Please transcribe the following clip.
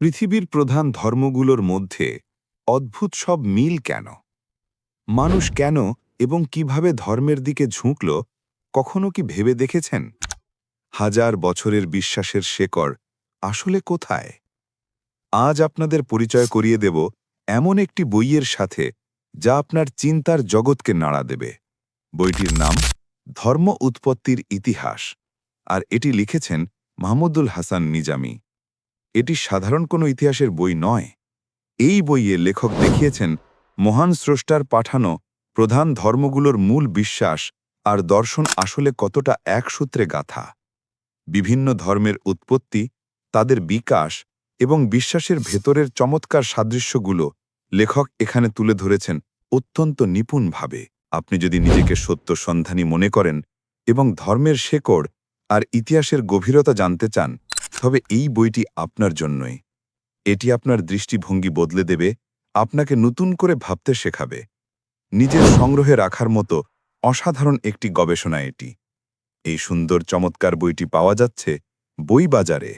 পৃথিবীর প্রধান ধর্মগুলোর মধ্যে অদ্ভুত সব মিল কেন? মানুষ কেন এবং কীভাবে ধর্মের দিকে ঝুঁকল কখনো কি ভেবে দেখেছেন? হাজার বছরের বিশ্বাসের শেকড় আসলে কোথায়? আজ আপনাদের পরিচয় করিয়ে দেব এমন একটি বইয়ের সাথে যা আপনার চিন্তার জগৎকে নাড়া দেবে। বইটির নাম ধর্ম উৎপত্তির ইতিহাস আর এটি লিখেছেন মাহমুদুল হাসান নিজামী। এটি সাধারণ কোনো ইতিহাসের বই নয়। এই বইয়ে লেখক দেখিয়েছেন, মহান স্রষ্টার পাঠানো প্রধান ধর্মগুলোর মূল বিশ্বাস আর দর্শন আসলে কতটা এক সূত্রে গাথা। বিভিন্ন ধর্মের উৎপত্তি, তাদের বিকাশ এবং বিশ্বাসের ভেতরের চমৎকার সাদৃশ্যগুলো লেখক এখানে তুলে ধরেছেন অত্যন্ত নিপুণভাবে। আপনি যদি নিজেকে সত্য সন্ধানী মনে করেন এবং ধর্মের শেকড় আর ইতিহাসের গভীরতা জানতে চান তবে এই বইটি আপনার জন্যই। এটি আপনার দৃষ্টিভঙ্গি বদলে দেবে, আপনাকে নতুন করে ভাবতে শেখাবে। নিজের সংগ্রহে রাখার মতো অসাধারণ একটি গবেষণা এটি। এই সুন্দর চমৎকার বইটি পাওয়া যাচ্ছে বই বাজারে।